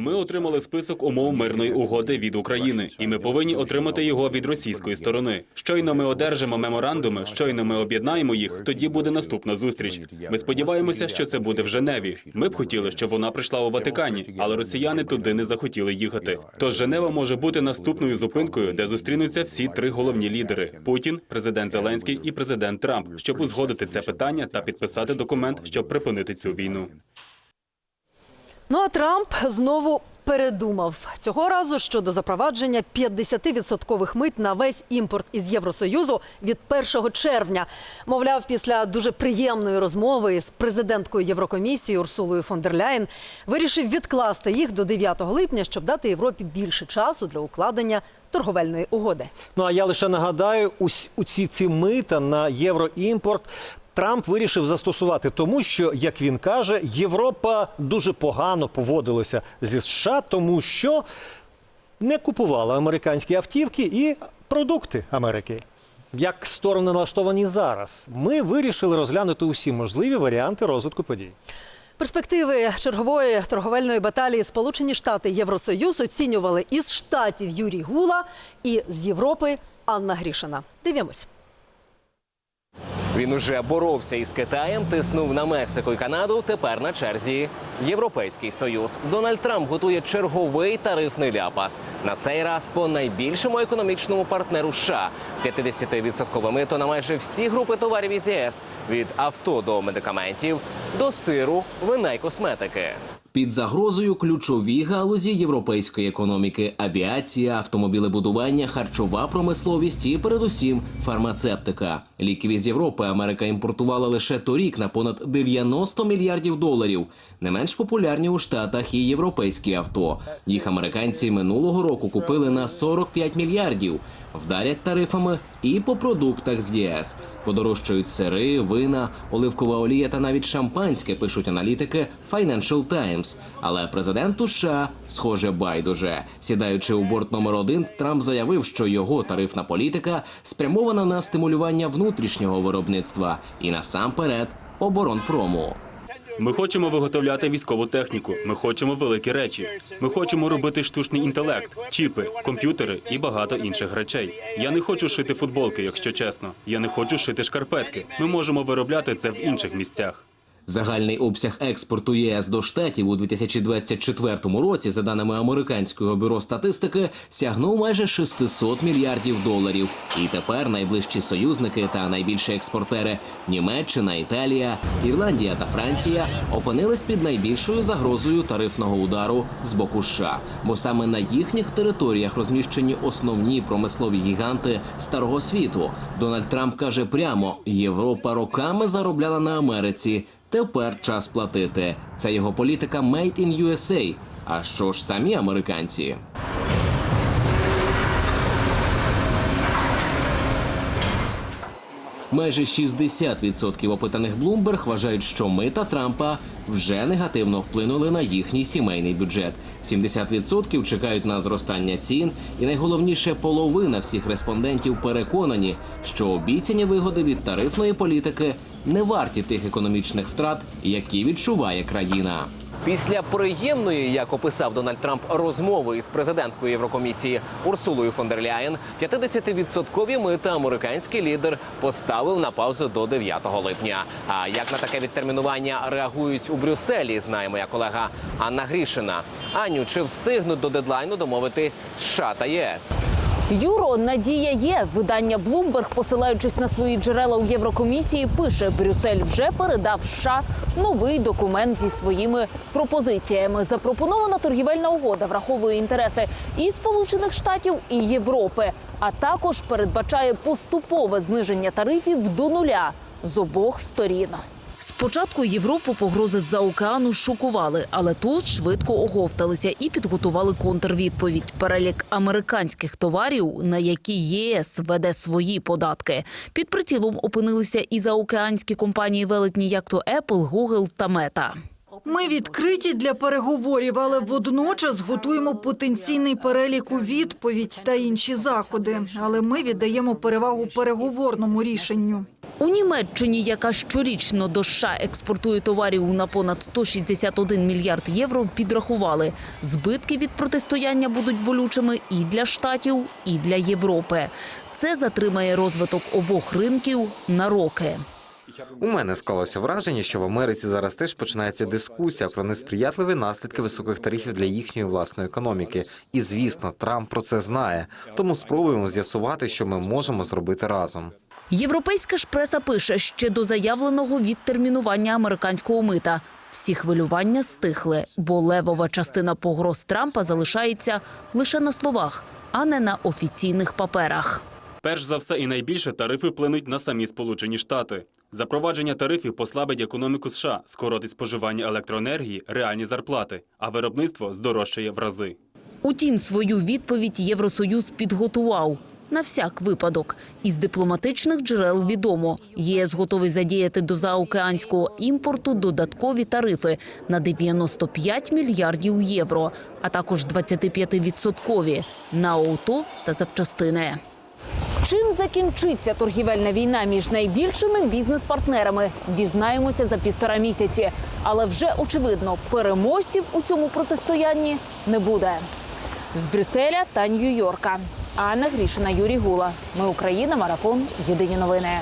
Ми отримали список умов мирної угоди від України, і ми повинні отримати його від російської сторони. Щойно ми одержимо меморандуми, щойно ми об'єднаємо їх. Тоді буде наступна зустріч. Ми сподіваємося, що це буде в Женеві. Ми б хотіли, щоб вона прийшла у Ватикані, але росіяни туди не захотіли їхати. Тож Женева може бути наступною зупинкою, де зустрінуться всі три головні лідери: Путін, президент Зеленський і президент Трамп, щоб узгодити це питання та підписати документ, щоб припинити цю війну. Ну а Трамп знову передумав цього разу щодо запровадження 50-відсоткових мит на весь імпорт із Євросоюзу від 1 червня. Мовляв, після дуже приємної розмови з президенткою Єврокомісії Урсулою фон дер Ляєн вирішив відкласти їх до 9 липня, щоб дати Європі більше часу для укладення торговельної угоди. Ну а я лише нагадаю, ус- усі ці мита на євроімпорт Трамп вирішив застосувати, тому що, як він каже, Європа дуже погано поводилася зі США, тому що не купувала американські автівки і продукти Америки. Як сторони налаштовані зараз, ми вирішили розглянути усі можливі варіанти розвитку подій. Перспективи чергової торговельної баталії Сполучені Штати Євросоюз оцінювали із штатів Юрій Гула і з Європи Анна Грішина. Дивимось. Він уже боровся із Китаєм, тиснув на Мексику і Канаду. Тепер на черзі Європейський Союз. Дональд Трамп готує черговий тарифний ляпас. На цей раз по найбільшому економічному партнеру США 50% мито на майже всі групи товарів із ЄС від авто до медикаментів до сиру, вина й косметики. Під загрозою ключові галузі європейської економіки: авіація, автомобілебудування, харчова промисловість і, передусім, фармацевтика. Ліків з Європи Америка імпортувала лише торік на понад 90 мільярдів доларів. Не менш популярні у штатах і європейські авто. Їх американці минулого року купили на 45 мільярдів. Вдарять тарифами і по продуктах з ЄС. Подорожчають сири, вина, оливкова олія та навіть шампанське, пишуть аналітики Financial Times. Але президенту США, схоже, байдуже. Сідаючи у борт номер один, Трамп заявив, що його тарифна політика спрямована на стимулювання внутрішнього виробництва і насамперед оборонпрому. Ми хочемо виготовляти військову техніку. Ми хочемо великі речі. Ми хочемо робити штучний інтелект, чіпи, комп'ютери і багато інших речей. Я не хочу шити футболки, якщо чесно. Я не хочу шити шкарпетки. Ми можемо виробляти це в інших місцях. Загальний обсяг експорту ЄС до штатів у 2024 році, за даними американського бюро статистики, сягнув майже 600 мільярдів доларів. І тепер найближчі союзники та найбільші експортери Німеччина, Італія, Ірландія та Франція опинились під найбільшою загрозою тарифного удару з боку США, бо саме на їхніх територіях розміщені основні промислові гіганти старого світу. Дональд Трамп каже прямо: Європа роками заробляла на Америці. Тепер час платити. Це його політика «Made in USA». А що ж самі американці? Майже 60% опитаних Bloomberg вважають, що мита Трампа вже негативно вплинули на їхній сімейний бюджет. 70% чекають на зростання цін, і найголовніше половина всіх респондентів переконані, що обіцяні вигоди від тарифної політики не варті тих економічних втрат, які відчуває країна. Після приємної, як описав Дональд Трамп, розмови із президенткою Єврокомісії Урсулою фон дер Ляєн, 50-відсоткові мита американський лідер поставив на паузу до 9 липня. А як на таке відтермінування реагують у Брюсселі, знає моя колега Анна Грішина. Аню, чи встигнуть до дедлайну домовитись США та ЄС? Юро, надія є. Видання Bloomberg, посилаючись на свої джерела у Єврокомісії, пише: Брюссель вже передав США новий документ зі своїми пропозиціями. Запропонована торгівельна угода враховує інтереси і Сполучених Штатів, і Європи, а також передбачає поступове зниження тарифів до нуля з обох сторін. Спочатку Європу погрози з-за океану шокували, але тут швидко оговталися і підготували контрвідповідь. Перелік американських товарів, на які ЄС веде свої податки. Під прицілом опинилися і заокеанські компанії велетні, як то Apple, Google та Meta. Ми відкриті для переговорів, але водночас готуємо потенційний перелік у відповідь та інші заходи. Але ми віддаємо перевагу переговорному рішенню. У Німеччині, яка щорічно до США експортує товарів на понад 161 мільярд євро, підрахували, збитки від протистояння будуть болючими і для штатів, і для Європи. Це затримає розвиток обох ринків на роки. У мене склалося враження, що в Америці зараз теж починається дискусія про несприятливі наслідки високих тарифів для їхньої власної економіки. І звісно, Трамп про це знає. Тому спробуємо з'ясувати, що ми можемо зробити разом. Європейська ж преса пише ще до заявленого відтермінування американського мита. Всі хвилювання стихли, бо левова частина погроз Трампа залишається лише на словах, а не на офіційних паперах. Перш за все і найбільше тарифи вплинуть на самі Сполучені Штати. Запровадження тарифів послабить економіку США, скоротить споживання електроенергії, реальні зарплати, а виробництво здорожчає в рази. Утім, свою відповідь Євросоюз підготував. На всяк випадок. Із дипломатичних джерел відомо, ЄС готовий задіяти до заокеанського імпорту додаткові тарифи на 95 мільярдів євро, а також 25-відсоткові на авто та запчастини. Чим закінчиться торгівельна війна між найбільшими бізнес-партнерами? Дізнаємося за півтора місяці. Але вже очевидно, переможців у цьому протистоянні не буде. З Брюсселя та Нью-Йорка. Анна Грішина, Юрій Гула. Ми Україна. Марафон. Єдині новини.